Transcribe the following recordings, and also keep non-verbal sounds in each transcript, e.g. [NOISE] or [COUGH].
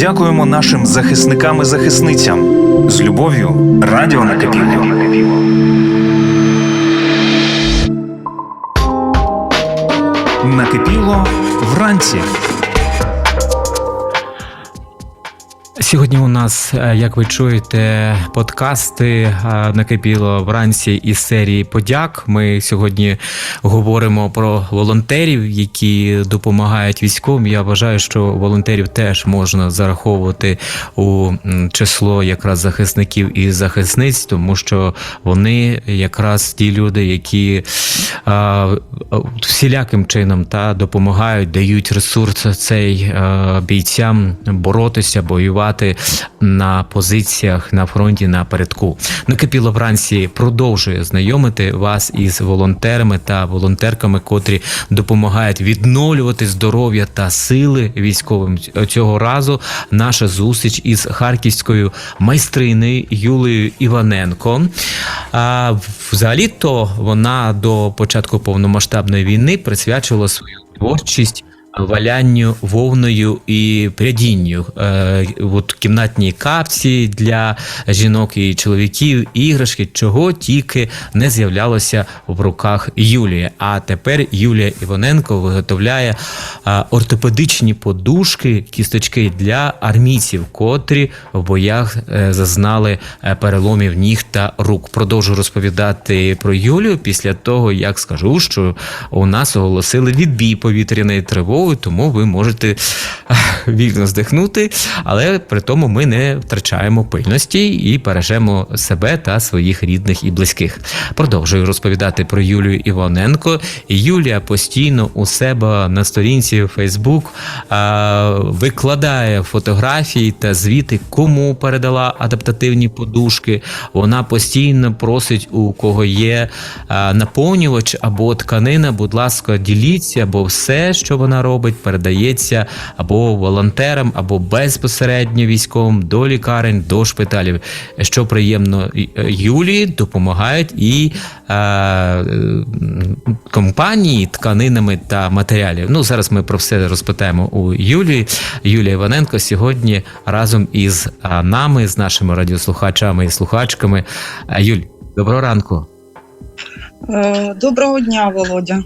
Дякуємо нашим захисникам і захисницям. З любов'ю, радіо накипіло. Накипіло вранці. Сьогодні у нас, е, як ви чуєте, подкасти е, накипіло вранці із серії подяк. Ми сьогодні говоримо про волонтерів, які допомагають військовим. Я вважаю, що волонтерів теж можна зараховувати у число якраз захисників і захисниць, тому що вони якраз ті люди, які а, всіляким чином та допомагають, дають ресурс цей е, бійцям боротися, воювати на позиціях на фронті напередку. Накипіло вранці продовжує знайомити вас із волонтерами та волонтерками, котрі допомагають відновлювати здоров'я та сили військовим. Цього разу наша зустріч із харківською майстриною Юлією Іваненко. А взагалі-то вона до початку повномасштабної війни присвячувала свою творчість валянню вовною і прядінню. Е, от кімнатні капці для жінок і чоловіків, іграшки, чого тільки не з'являлося в руках Юлії. А тепер Юлія Іваненко виготовляє е, ортопедичні подушки, кісточки для армійців, котрі в боях е, зазнали е, переломів ніг та рук. Продовжу розповідати про Юлію після того, як скажу, що у нас оголосили відбій повітряної тривоги, тому ви можете вільно здихнути, але при тому ми не втрачаємо пильності і бережемо себе та своїх рідних і близьких. Продовжую розповідати про Юлію Іваненко. Юлія постійно у себе на сторінці Facebook викладає фотографії та звіти, кому передала адаптативні подушки. Вона постійно просить у кого є наповнювач або тканина, будь ласка, діліться, бо все, що вона робить, передається або волонтерам, або безпосередньо військовим до лікарень, до шпиталів. Що приємно е, Юлії допомагають і е, е, компанії тканинами та матеріалів. Ну зараз ми про все розпитаємо у Юлії. Юлія Іваненко сьогодні разом із нами, з нашими радіослухачами і слухачками. А, Юль, доброго ранку. Е, Доброго дня, Володя.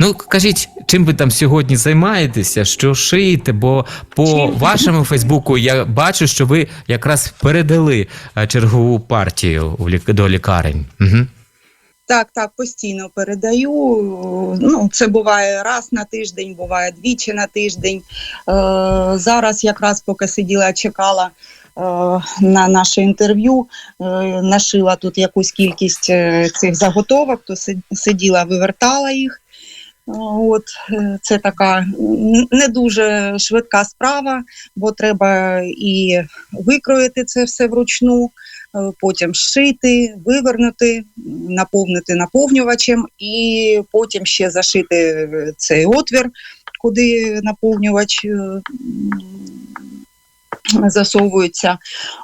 Ну, кажіть, чим ви там сьогодні займаєтеся, що шиєте? Бо по Чим? вашому Фейсбуку я бачу, що ви якраз передали е, чергову партію до лікарень. Угу. Так, так, постійно передаю. Ну, це буває раз на тиждень, буває двічі на тиждень. Е, зараз, якраз поки сиділа, чекала е, на наше інтерв'ю, е, нашила тут якусь кількість цих заготовок, то сиділа, вивертала їх. От е, це така не дуже швидка справа, бо треба і викроїти це все вручну, е, потім зшити, вивернути, наповнити наповнювачем і потім ще зашити е, цей отвір, куди наповнювач м, засовується.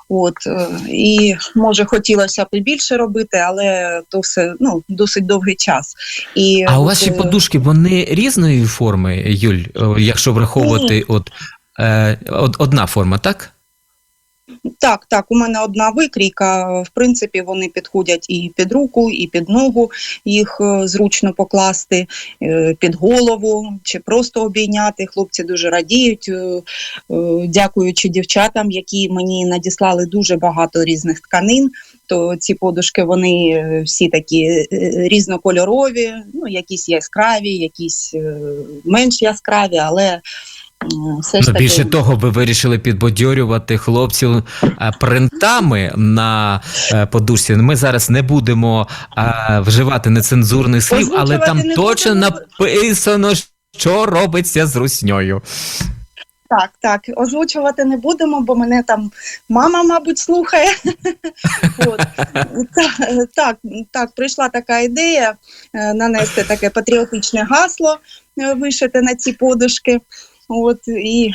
От, е, і може хотілося б і більше робити, але то все ну, досить довгий час. І, А у ваші е, подушки вони різної форми, Юль, якщо враховувати, от, е, од- одна форма, так? Так, так, у мене одна викрійка. В принципі, вони підходять і під руку, і під ногу. Їх е, зручно покласти е, під голову чи просто обійняти. Хлопці дуже радіють, е, дякуючи дівчатам, які мені надіслали дуже багато різних тканин. То ці подушки вони всі такі різнокольорові, ну якісь яскраві, якісь менш яскраві, але все ж Ну, таки більше того, ви вирішили підбадьорювати хлопців е, принтами на е, подушці. Ми зараз не будемо е, вживати нецензурних слів, але там не точно написано, що робиться з русньою. Так, так, озвучувати не будемо, бо мене там мама, мабуть, слухає. [LAUGHS] От. Так, так, прийшла така ідея нанести таке патріотичне гасло, вишити на ці подушки. От, і е,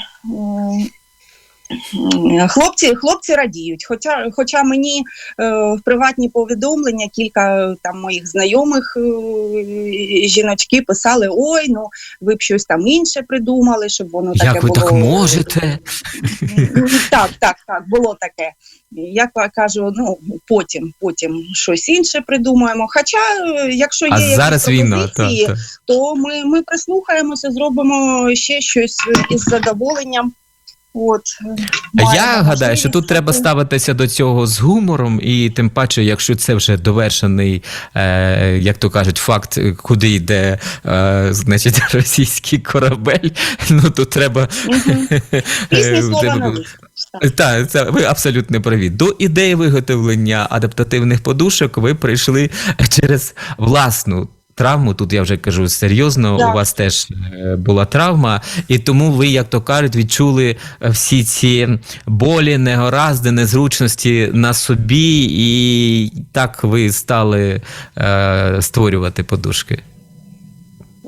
Хлопці, хлопці радіють. Хоча, хоча мені е, в приватні повідомлення кілька е, там моїх знайомих е, жіночки писали: ой, ну ви б щось там інше придумали, щоб воно таке Як ви було. так можете? [LAUGHS] Так, так, так, було таке. Я кажу, ну потім, потім щось інше придумаємо. Хоча, е, якщо є А якісь зараз війна. Пропозиції, та. то ми, ми прислухаємося, зробимо ще щось із задоволенням. От Я гадаю, що тут треба ставитися до цього з гумором, і тим паче, якщо це вже довершений, е, як то кажуть, факт, куди йде е, значить, [LAUGHS] російський корабель, ну то треба. [LAUGHS] Е. Так. Це ви абсолютно праві. До ідеї виготовлення адаптативних подушок ви прийшли через власну. Травму, тут я вже кажу серйозно, Так. у вас теж е, була травма, і тому ви, як то кажуть, відчули е, всі ці болі, негаразди, незручності на собі, і так ви стали е, створювати подушки.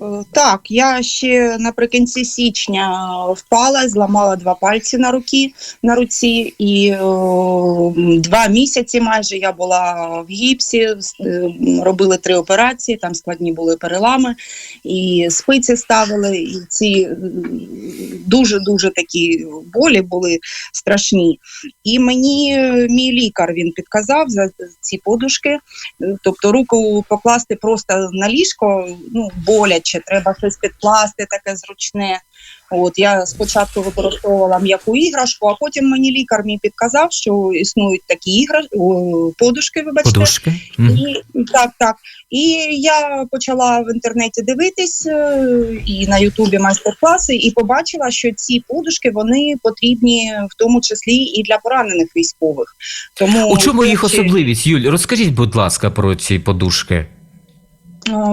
Е, Так, я ще наприкінці січня впала, зламала два пальці на руки на руці, і о, два місяці майже я була в гіпсі, е, робили три операції, там складні були перелами, і спиці ставили, і ці дуже дуже такі болі були страшні. І мені е, мій лікар він підказав за ці подушки. Тобто руку покласти просто на ліжко, ну боляче, треба щось підкласти, таке зручне. От я спочатку використовувала м'яку іграшку, а потім мені лікар мій підказав, що існують такі ігра... подушки, вибачте. Подушки? І так, так. І я почала в інтернеті дивитись е, і на Ютубі майстер-класи, і побачила, що ці подушки вони потрібні в тому числі і для поранених військових. Тому У чому їх особливість, Юль? Розкажіть, будь ласка, про ці подушки.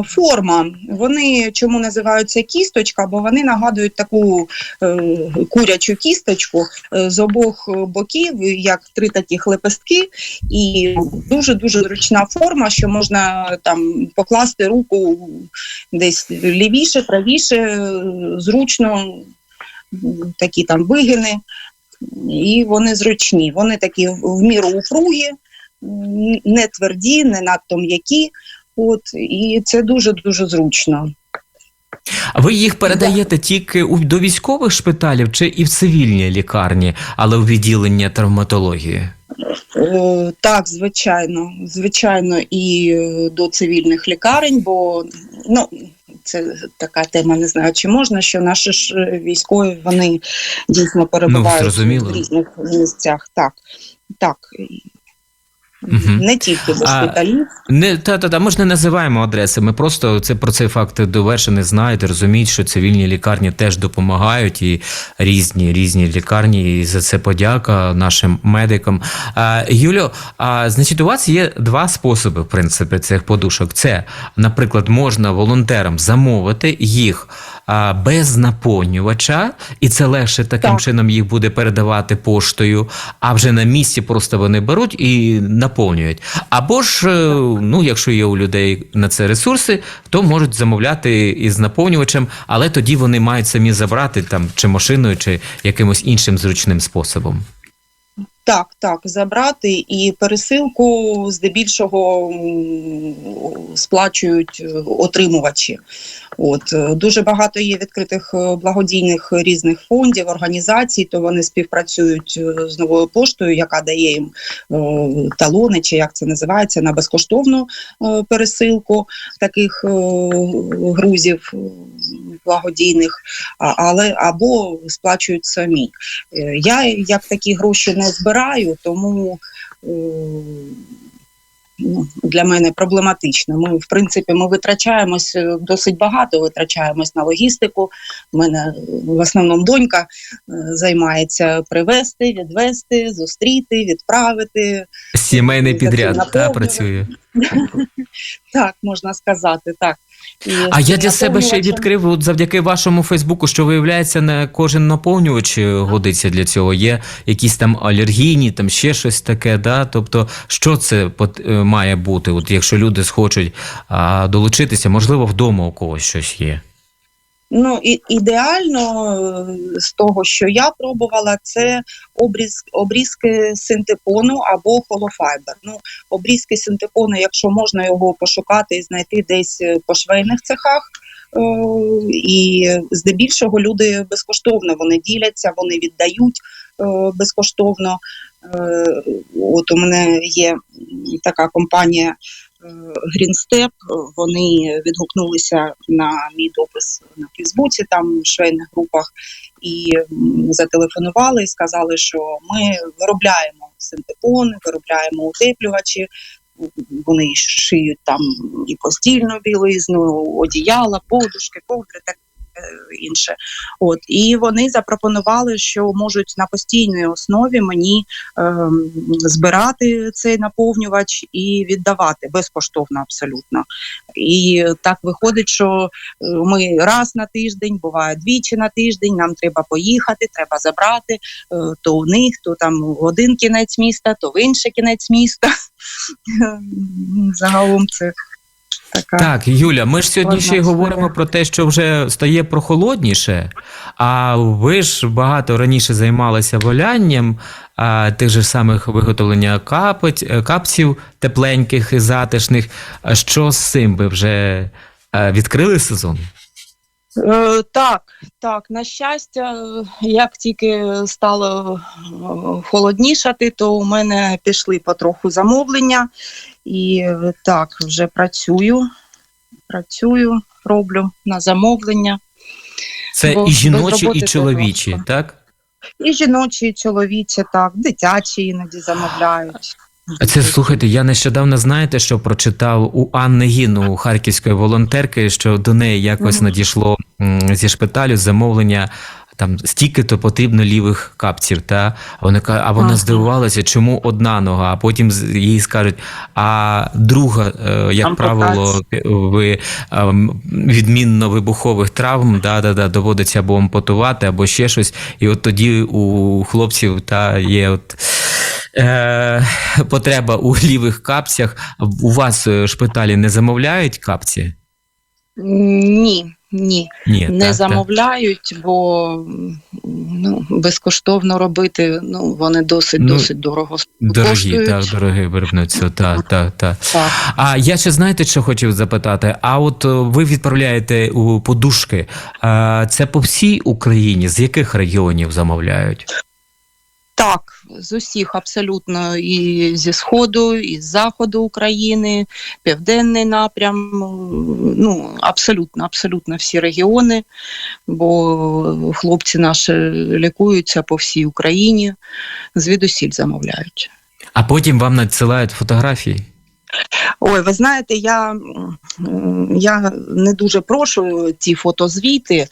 Форма. Вони чому називаються кісточка? Бо вони нагадують таку е, курячу кісточку е, з обох боків, як три таких лепестки, і дуже дуже зручна форма, що можна там покласти руку десь лівіше, правіше, зручно, такі там вигини, і вони зручні. Вони такі в міру упругі, не тверді, не надто м'які. От і це дуже дуже зручно. А ви їх передаєте тільки у, до військових шпиталів чи і в цивільній лікарні, але у відділення травматології? Е, так, звичайно, звичайно, і е, до цивільних лікарень, бо ну. Це така тема, не знаю, чи можна, що наші ж е, військові вони дійсно перебувають зрозуміло. в різних місцях. Так, так. Мгм. Не тільки А- Не та та та ми ж не називаємо адреси. Ми просто це про цей факт довершений знаєте, розуміють, що цивільні лікарні теж допомагають і різні різні лікарні. І за це подяка нашим медикам. А, Юлю, а значить, у вас є два способи, в принципі, цих подушок. Це, наприклад, можна волонтерам замовити їх без наповнювача, і це легше таким Так. чином їх буде передавати поштою. А вже на місці просто вони беруть і наповнюють. Або ж, е, ну, якщо є у людей на це ресурси, то можуть замовляти із наповнювачем, але тоді вони мають самі забрати там чи машиною, чи якимось іншим зручним способом. Так, так, забрати і пересилку здебільшого сплачують е, отримувачі. От е, дуже багато є відкритих е, благодійних різних фондів, організацій, то вони співпрацюють е, з новою поштою, яка дає їм талони, чи як це називається, на безкоштовну пересилку таких грузів благодійних, але або сплачують самі. Я як такі гроші не збираю, тому для мене проблематично. Ми, в принципі, ми витрачаємось е, досить багато, витрачаємось на логістику. У мене е, в основному донька е, займається привезти, відвести, зустріти, відправити. Сімейний підряд та працює. [LAUGHS] Так, можна сказати, так. І А я для себе ще й відкрив от завдяки вашому Фейсбуку, що виявляється, не кожен наповнювач е, годиться для цього. Є якісь там алергійні, там ще щось таке. Да? Тобто, що це е, має бути? От якщо люди схочуть а, долучитися, можливо, вдома у когось щось є. Ну і ідеально е, з того, що я пробувала, це обріз, обрізки синтепону або холофайбер. Ну, обрізки синтепону, якщо можна його пошукати і знайти десь е, по швейних цехах. е, І здебільшого люди безкоштовно вони діляться, вони віддають безкоштовно. От у мене є така компанія Step, Вони відгукнулися на мій допис на Фейсбуці, там в швейних групах, і зателефонували і сказали, що ми виробляємо синтепон, виробляємо утеплювачі. Вони шиють там і постільну білизну, одіяла, подушки, ковдри, так інше. От і вони запропонували, що можуть на постійній основі мені ем, збирати цей наповнювач і віддавати безкоштовно абсолютно. І так виходить, що е, ми раз на тиждень, буває двічі на тиждень. Нам треба поїхати, треба забрати е, то у них, то там в один кінець міста, то в інший кінець міста. [LAUGHS] Загалом це така. Так, Юля, ми ж сьогодні ще й говоримо про те, що вже стає прохолодніше. А ви ж багато раніше займалися волянням а, тих же самих виготовлення капець, е, капців тепленьких і затишних. А Що з цим ви вже а, відкрили сезон? Е, так, так, на щастя, як тільки стало е, холоднішати, то у мене пішли потроху замовлення, і е, так, вже працюю, працюю, роблю на замовлення. Це Бо і жіночі, і чоловічі, так? І жіночі, і чоловічі, так, дитячі іноді замовляють. А Це слухайте, я нещодавно знаєте, що прочитав у Анни Гіну, у харківської волонтерки, що до неї якось надійшло зі шпиталю замовлення. Там стільки-то потрібно лівих капців, та а вона а вона здивувалася, чому одна нога, а потім їй скажуть, а друга, е, як Ампутація. правило, е, ви відмінно вибухових травм, да, да, да, доводиться або ампутувати, або ще щось. І от тоді у хлопців та є от е, потреба у лівих капцях. У вас е, шпиталі не замовляють капці? Ні, ні. Ні, не так, так. замовляють, бо ну, безкоштовно робити, ну вони досить Ну, досить дорого Дорогі, коштують. так, дорогі виробництво. Так, так, так. Так. А я ще знаєте, що хотів запитати? А от е, ви відправляєте у подушки. А це по всій Україні? З яких регіонів замовляють? Так, з усіх абсолютно і зі сходу, і з заходу України, південний напрям. Ну абсолютно, абсолютно всі регіони, бо хлопці наші лікуються по всій Україні, звідусіль замовляють. А потім вам надсилають фотографії? Ой, ви знаєте, я, я не дуже прошу ці фотозвіти. Е,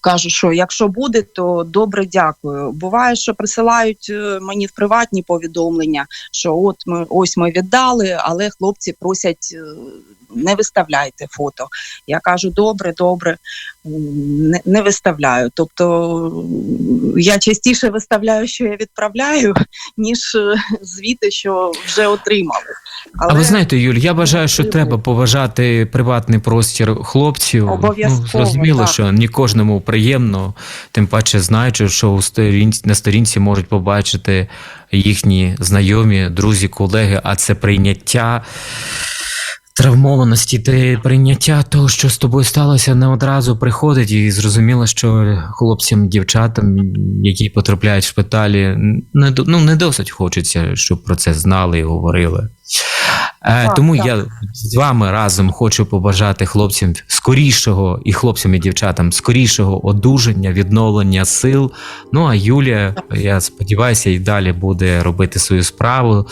Кажу, що якщо буде, то добре дякую. Буває, що присилають е, мені в приватні повідомлення, що от ми ось ми віддали, але хлопці просять. Не виставляйте фото. Я кажу, добре, добре, не, не виставляю. Тобто я частіше виставляю, що я відправляю, ніж е, звіти, що вже отримали. А ви знаєте, Юль, я вважаю, що треба поважати приватний простір хлопців. Обов'язково, Ну, зрозуміло, так. що не кожному приємно, тим паче знаючи, що у сторінці, на сторінці можуть побачити їхні знайомі, друзі, колеги, а це прийняття. Травмованості та прийняття того, що з тобою сталося, не одразу приходить, і зрозуміло, що хлопцям, дівчатам, які потрапляють в шпиталі, не ну не досить хочеться, щоб про це знали і говорили. Е, Так, Тому так. я з вами разом хочу побажати хлопцям скорішого і хлопцям і дівчатам скорішого одужання, відновлення сил. Ну а Юлія, я сподіваюся, і далі буде робити свою справу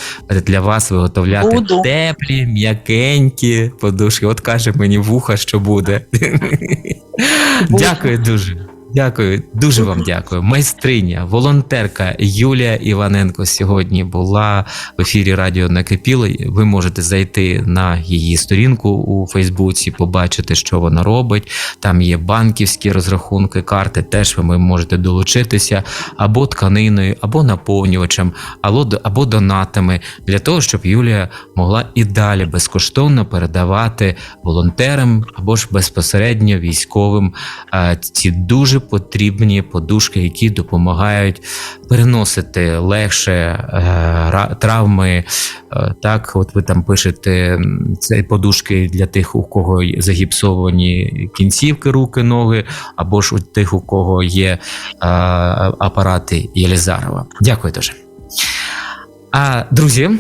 для вас виготовляти Буду. теплі, м'якенькі подушки. От каже мені вуха, що буде. Буду. Дякую дуже. Дякую, дуже вам дякую. Майстриня, волонтерка Юлія Іваненко сьогодні була в ефірі Радіо Накипіло. Ви можете зайти на її сторінку у Фейсбуці, побачити, що вона робить. Там є банківські розрахунки, карти. Теж ви можете долучитися або тканиною, або наповнювачем, або, донатами для того, щоб Юлія могла і далі безкоштовно передавати волонтерам або ж безпосередньо військовим е, ці дуже потрібні подушки, які допомагають переносити легше е, травми. Е, Так, от ви там пишете це подушки для тих, у кого загіпсовані кінцівки, руки, ноги, або ж у тих, у кого є е, апарати Єлізарова. Дякую дуже. А, друзі,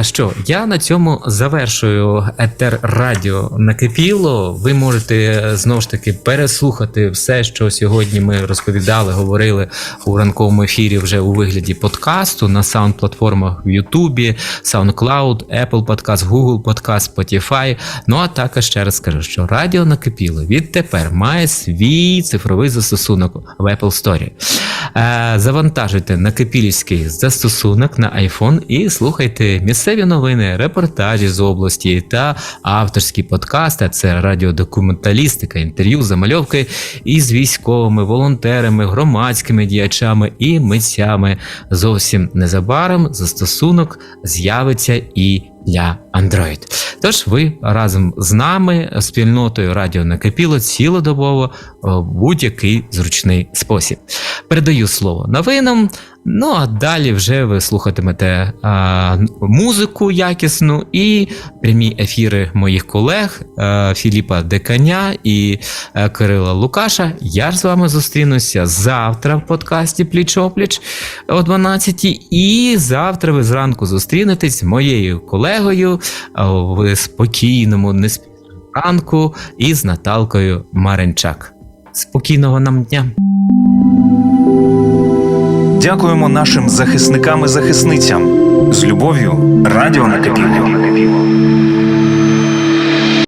що я на цьому завершую етер радіо накипіло. Ви можете знову ж таки переслухати все, що сьогодні ми розповідали, говорили у ранковому ефірі вже у вигляді подкасту на саунд платформах в Ютубі, SoundCloud, Apple Podcast, Google Podcast, Spotify. Ну а також ще раз скажу, що радіо накипіло відтепер має свій цифровий застосунок в Apple Store. Е, Завантажуйте накипілівський застосунок на iPhone і слухайте місцеві новини, репортажі з області та авторські подкасти. Це радіодокументалістика, інтерв'ю, замальовки із військовими, волонтерами, громадськими діячами і митцями. Зовсім незабаром застосунок з'явиться і для Android. Тож ви разом з нами, спільнотою Радіо Накипіло, цілодобово в будь-який зручний спосіб. Передаю слово новинам. Ну а далі вже ви слухатимете а, музику якісну і прямі ефіри моїх колег а, Філіпа Деканя і а, Кирила Лукаша. Я ж з вами зустрінуся завтра в подкасті Пліч опліч о 12 І завтра ви зранку зустрінетесь з моєю колегою а, в спокійному, неспішному ранку із Наталкою Маренчак. Спокійного нам дня! Дякуємо нашим захисникам і захисницям. З любов'ю, Радіо Накипіло.